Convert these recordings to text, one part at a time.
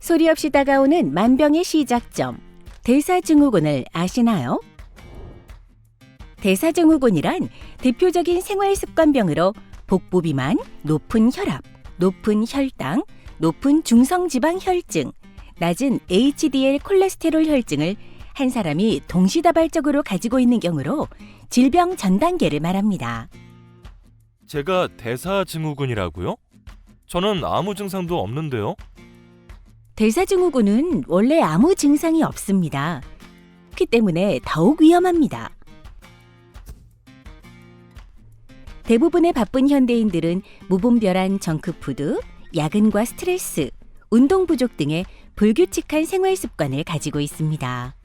소리 없이 다가오는 만병의 시작점, 대사증후군을 아시나요? 대사증후군이란 대표적인 생활습관병으로 복부 비만, 높은 혈압, 높은 혈당, 높은 중성지방 혈증, 낮은 HDL 콜레스테롤 혈증을 한 사람이 동시다발적으로 가지고 있는 경우로 질병 전 단계를 말합니다. 제가 대사증후군이라고요? 저는 아무 증상도 없는데요. 대사증후군은 원래 아무 증상이 없습니다. 그 때문에 더욱 위험합니다. 대부분의 바쁜 현대인들은 무분별한 정크푸드, 야근과 스트레스, 운동 부족 등의 불규칙한 생활 습관을 가지고 있습니다.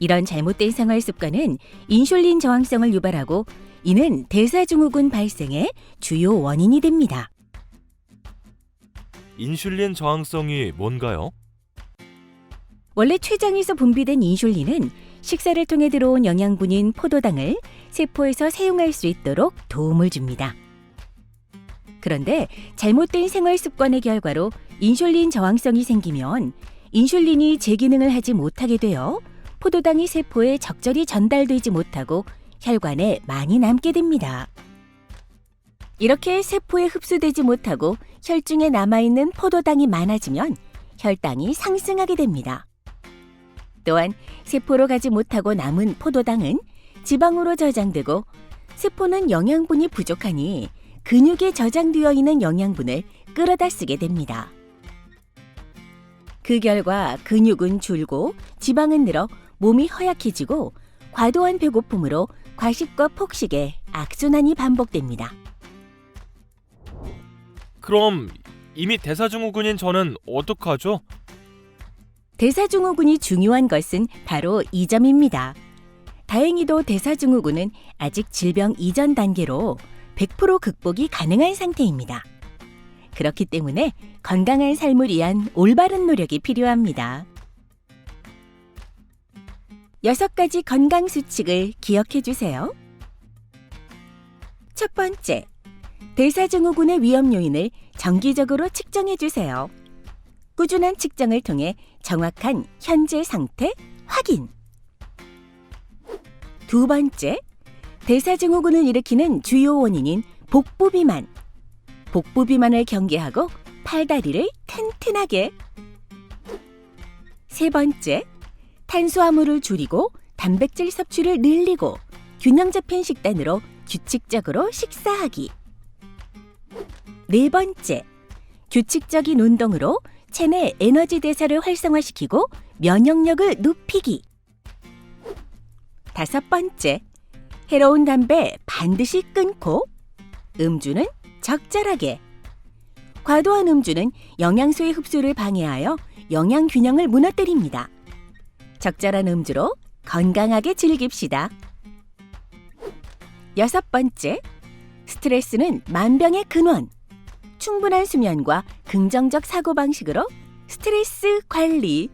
이런 잘못된 생활 습관은 인슐린 저항성을 유발하고 이는 대사증후군 발생의 주요 원인이 됩니다. 인슐린 저항성이 뭔가요? 원래 췌장에서 분비된 인슐린은 식사를 통해 들어온 영양분인 포도당을 세포에서 사용할 수 있도록 도움을 줍니다. 그런데 잘못된 생활 습관의 결과로 인슐린 저항성이 생기면 인슐린이 제 기능을 하지 못하게 되어 포도당이 세포에 적절히 전달되지 못하고 혈관에 많이 남게 됩니다. 이렇게 세포에 흡수되지 못하고 혈중에 남아있는 포도당이 많아지면 혈당이 상승하게 됩니다. 또한 세포로 가지 못하고 남은 포도당은 지방으로 저장되고 세포는 영양분이 부족하니 근육에 저장되어 있는 영양분을 끌어다 쓰게 됩니다. 그 결과 근육은 줄고 지방은 늘어 몸이 허약해지고 과도한 배고픔으로 과식과 폭식의 악순환이 반복됩니다. 그럼 이미 대사증후군인 저는 어떡하죠? 대사증후군이 중요한 것은 바로 이 점입니다. 다행히도 대사증후군은 아직 질병 이전 단계로 100% 극복이 가능한 상태입니다. 그렇기 때문에 건강한 삶을 위한 올바른 노력이 필요합니다. 여섯 가지 건강 수칙을 기억해 주세요. 첫 번째, 대사증후군의 위험 요인을 정기적으로 측정해 주세요. 꾸준한 측정을 통해 정확한 현재 상태 확인. 두 번째, 대사증후군을 일으키는 주요 원인인 복부 비만. 복부 비만을 경계하고 팔다리를 튼튼하게. 세 번째, 탄수화물을 줄이고 단백질 섭취를 늘리고 균형 잡힌 식단으로 규칙적으로 식사하기. 네 번째, 규칙적인 운동으로 체내 에너지 대사를 활성화시키고 면역력을 높이기. 다섯 번째, 해로운 담배 반드시 끊고 음주는 적절하게. 과도한 음주는 영양소의 흡수를 방해하여 영양 균형을 무너뜨립니다. 적절한 음주로 건강하게 즐깁시다. 여섯 번째, 스트레스는 만병의 근원. 충분한 수면과 긍정적 사고방식으로 스트레스 관리.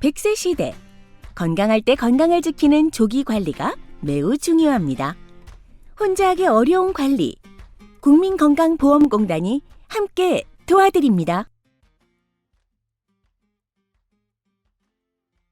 100세 시대. 건강할 때 건강을 지키는 조기 관리가 매우 중요합니다. 혼자 하기 어려운 관리. 국민건강보험공단이 함께 도와드립니다.